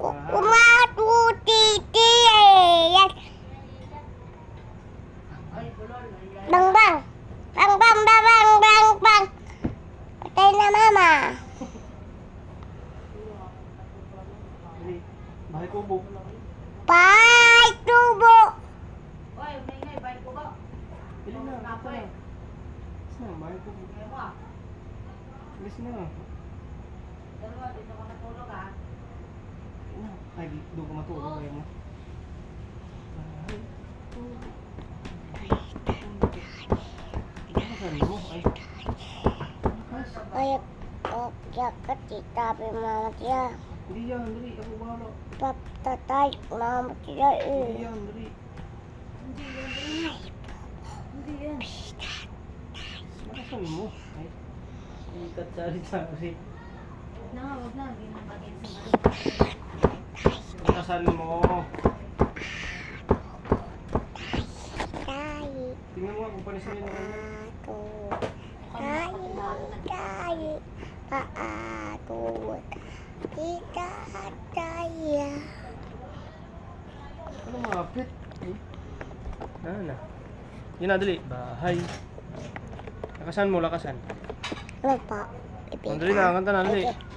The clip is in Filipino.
Kumatuti yan. Bang bang. Bang bang bang bang bang bang. Patay na mama. Bahay kubo. Pay tubo. Oy, may ngay, bay ko ba? Dali na. Dito na. Bahay kubo. Alis na. Dalawa, dito ka matulog ah. Ay, doon ka matulog kayo mo. Bahay kubo. Lakasan mo. Ay. Lakas. Ay, oh, jakat itabi mama tiya. Hindi yan. Dali. Ako bahala. Patatay mama tiya Hindi eh. yan. Dali. Hindi yan. Lakasan mo. Ay. Ikat sari-sari. Na, wag na. Hindi na bagay sa Lakasan mo. Tayo, Tingnan mo kung yun ang pato. Tayo, tayo, paato. Kita tayo. Ano mapit? Eh? Ano na? Yun na, dali. Bahay. Lakasan mo, lakasan. Ano pa? Ang dali na, kanta na, dali. Okay.